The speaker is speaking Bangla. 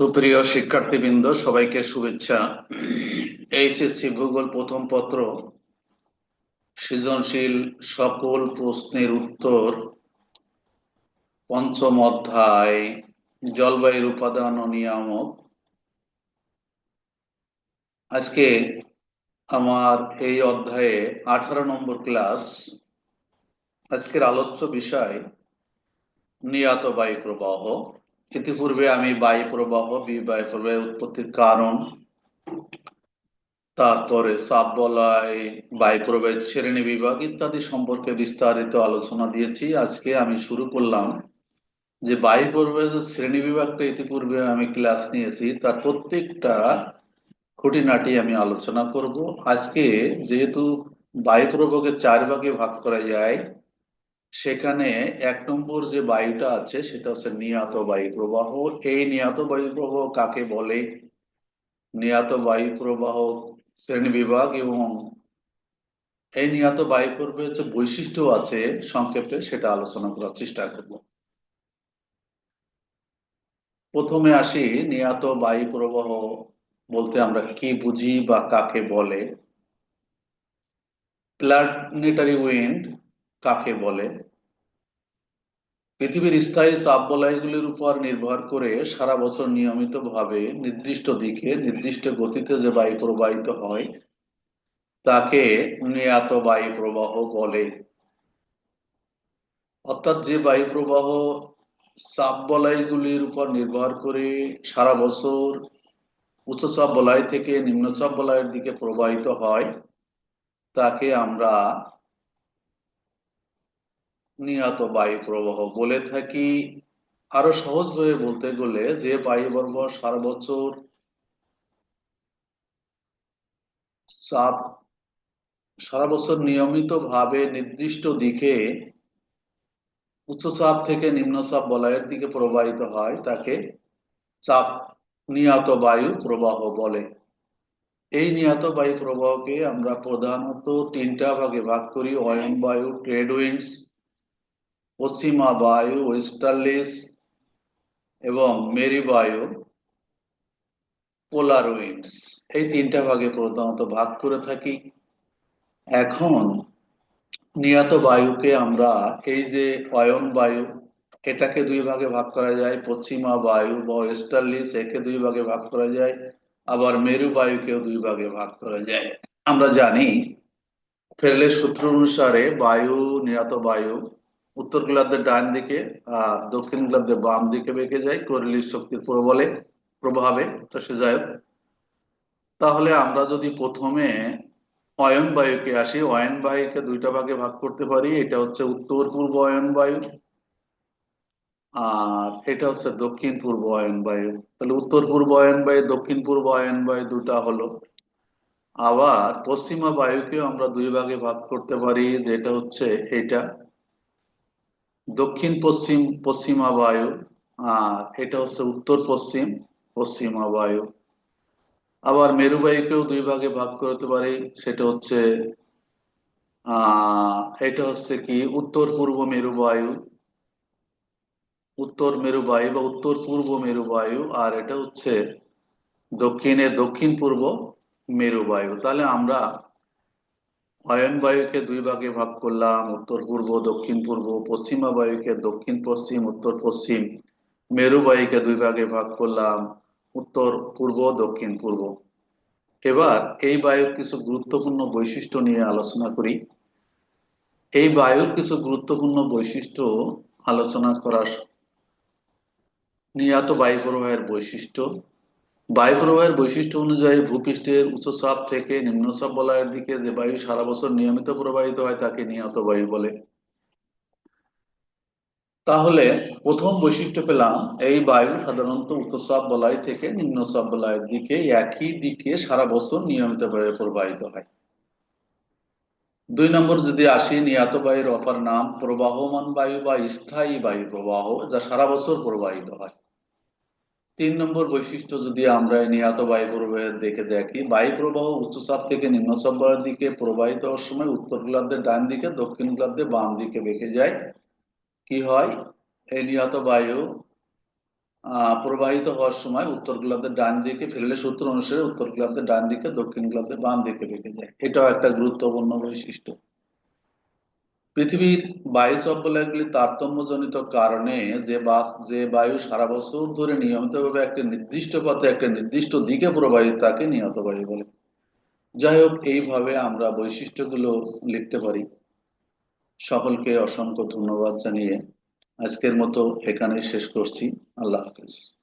সুপ্রিয় শিক্ষার্থীবৃন্দ, সবাইকে শুভেচ্ছা। এইচএসসি ভূগোল প্রথম পত্র, সৃজনশীল সকল প্রশ্নের উত্তর, পঞ্চম অধ্যায়, জলবায়ুর উপাদান ও নিয়ামক। আজকে আমার এই অধ্যায়ে আঠারো নম্বর ক্লাস, আজকের আলোচ্য বিষয়, নিয়াত বায়ু প্রবাহ ইতিপূর্বে আমি বায়ু প্রবাহ বায়ু প্রবাহের উৎপত্তির কারণ, তারপরে সাপ বলয় বায়ু প্রবাহের শ্রেণি বিভাগ ইত্যাদি সম্পর্কে বিস্তারিত আলোচনা দিয়েছি। আজকে আমি শুরু করলাম যে বায়ু প্রবাহের শ্রেণি বিভাগটা ইতিপূর্বে আমি ক্লাস নিয়েছি, তার প্রত্যেকটা খুঁটিনাটি আমি আলোচনা করব। আজকে যেহেতু বায়ু প্রবাহকে চার ভাগে ভাগ করা যায় সেখানে এক নম্বর যে বায়ুটা আছে, সেটা হচ্ছে নিয়াত বায়ু প্রবাহ। এই নিয়াত বায়ু প্রবাহ কাকে বলে? নিয়াত বায়ু প্রবাহ শ্রেণি বিভাগ এবং এই নিয়াত বায়ু প্রবাহের যে বৈশিষ্ট্য আছে সংক্ষেপে, সেটা আলোচনা করার চেষ্টা করব। প্রথমে আসি নিয়াত বায়ু প্রবাহ বলতে আমরা কি বুঝি বা কাকে বলে? প্ল্যানেটারি উইন্ড কাকে বলে? পৃথিবীর স্থায়ী চাপ বলয়গুলির উপর নির্ভর করে সারা বছর নিয়মিত ভাবে নির্দিষ্ট দিকে, নির্দিষ্ট গতিতে যে বায়ু প্রবাহিত হয়, তাকে নিয়াত বায়ু প্রবাহ বলে। অর্থাৎ যে বায়ু প্রবাহ চাপ বলয়গুলির উপর নির্ভর করে সারা বছর উচ্চচাপ বলয় থেকে নিম্নচাপ বলয়ের দিকে প্রবাহিত হয়, তাকে আমরা নিয়ত বায়ু প্রবাহ বলে থাকি। আরও সহজ ভাবে বলতে গেলে যে বায়ু প্রবাহ সারা বছর চাপ, সারা বছর নিয়মিত ভাবে নির্দিষ্ট দিকে উচ্চচাপ থেকে নিম্নচাপ বলয়ের দিকে প্রবাহিত হয়, তাকে চাপ নিয়ত বায়ু প্রবাহ বলে। এই নিয়ত বায়ু প্রবাহকে আমরা প্রধানত তিনটা ভাগে ভাগ করি, অয়ন বায়ু, ট্রেড উইন্ডস পশ্চিমা বায়ু ওয়েস্টার্লিস এবং মেরি বায়ু পোলার উইন্ডস এই তিনটা ভাগে প্রধানত ভাগ করে থাকি। এখন নিয়ত বায়ুকে আমরা এই যে অয়ন বায়ু, এটাকে দুই ভাগে ভাগ করা যায়। পশ্চিমা বায়ু বা ওয়েস্টার্লিস একে দুই ভাগে ভাগ করা যায়। আবার মেরু বায়ুকেও দুই ভাগে ভাগ করা যায়। আমরা জানি, ফেরলের সূত্র অনুসারে বায়ু নিহত বায়ু উত্তর গোলার্ধের ডান দিকে আর দক্ষিণ গোলার্ধের বাম দিকে বেঁকে যায় করিলির শক্তির প্রবলে প্রভাবে। তো সে যাই তাহলে আমরা যদি প্রথমে অয়ন বায়ুকে আসি, অয়ন বায়ুকে দুইটা ভাগে ভাগ করতে পারি। এটা হচ্ছে উত্তর পূর্ব অয়ন বায়ু আর এটা হচ্ছে দক্ষিণ পূর্ব অয়ন বায়ু। তাহলে উত্তর পূর্ব অয়ন বায়ু, দক্ষিণ পূর্ব অয়ন বায়ু দুটা হলো। আবার পশ্চিমা বায়ুকেও আমরা দুই ভাগে ভাগ করতে পারি, যেটা হচ্ছে এটা। দক্ষিণ পশ্চিম পশ্চিমা বায়ু, আর এটা হচ্ছে উত্তর পশ্চিম পশ্চিমা বায়ু। আবার মেরু বায়ুকেও দুই ভাগে ভাগ করতে পারি, সেটা হচ্ছে, আহ, এটা হচ্ছে কি, উত্তর পূর্ব মেরু বায়ু উত্তর মেরু বায়ু বা উত্তর পূর্ব মেরু বায়ু আর এটা হচ্ছে দক্ষিণে দক্ষিণ পূর্ব মেরু বায়ু তাহলে আমরা অয়ন বায়ুকে দুই ভাগে ভাগ করলাম, উত্তর পূর্ব, দক্ষিণ পূর্ব, পশ্চিমা বায়ুকে দক্ষিণ পশ্চিম, উত্তর পশ্চিম। মেরু বায়ুকে দুই ভাগে ভাগ করলাম, উত্তর পূর্ব, দক্ষিণ পূর্ব। এবার এই বায়ুর কিছু গুরুত্বপূর্ণ বৈশিষ্ট্য নিয়ে আলোচনা করি। এই বায়ুর কিছু গুরুত্বপূর্ণ বৈশিষ্ট্য আলোচনা করার নিয়াত বায়ু প্রবাহের বৈশিষ্ট্য। বায়ু প্রবাহের বৈশিষ্ট্য অনুযায়ী ভূপৃষ্ঠের উচ্চচাপ থেকে নিম্নচাপ বলয়ের দিকে যে বায়ু সারা বছর নিয়মিত প্রবাহিত হয় তাকে নিয়ত বায়ু বলে। তাহলে প্রথম বৈশিষ্ট্য পেলাম, এই বায়ু সাধারণত উচ্চচাপ বলয় থেকে নিম্নচাপ বলয়ের দিকে একই দিকে সারা বছর নিয়মিতভাবে প্রবাহিত হয়। দুই নম্বর যদি আসি, নিয়াত বায়ুর অপর নাম প্রবাহমান বায়ু বা স্থায়ী বায়ু প্রবাহ যা সারা বছর প্রবাহিত হয়। তিন নম্বর বৈশিষ্ট্য যদি আমরা নিয়াত বায়ু প্রবাহের দেখে দেখি বায়ু প্রবাহ উচ্চচাপ থেকে নিম্নচাপ বলয়ের দিকে প্রবাহিত হওয়ার সময় উত্তর গোলার্ধের ডান দিকে, দক্ষিণ গোলার্ধের বাম দিকে বেঁকে যায়। কি হয়? এই নিহত বায়ু প্রবাহিত হওয়ার সময় উত্তর গোলার্ধের ডান দিকে ফেরলে সূত্র অনুসারে উত্তর গোলার্ধের ডান দিকে, দক্ষিণ গোলার্ধের বাম দিকে বেঁকে যায়। এটাও একটা গুরুত্বপূর্ণ বৈশিষ্ট্য। পৃথিবীর বায়ু চক্রগুলি তারতম্যজনিত কারণে যে বাস যে বায়ু সারা বছর ধরে নিয়মিতভাবে একটা নির্দিষ্ট পথে, একটা নির্দিষ্ট দিকে প্রবাহিত তাকে নিয়ত বায়ু বলে। যাই হোক, এইভাবে আমরা বৈশিষ্ট্যগুলো লিখতে পারি। সকলকে অসংখ্য ধন্যবাদ জানিয়ে আজকের মতো এখানে শেষ করছি। আল্লাহ হাফিজ।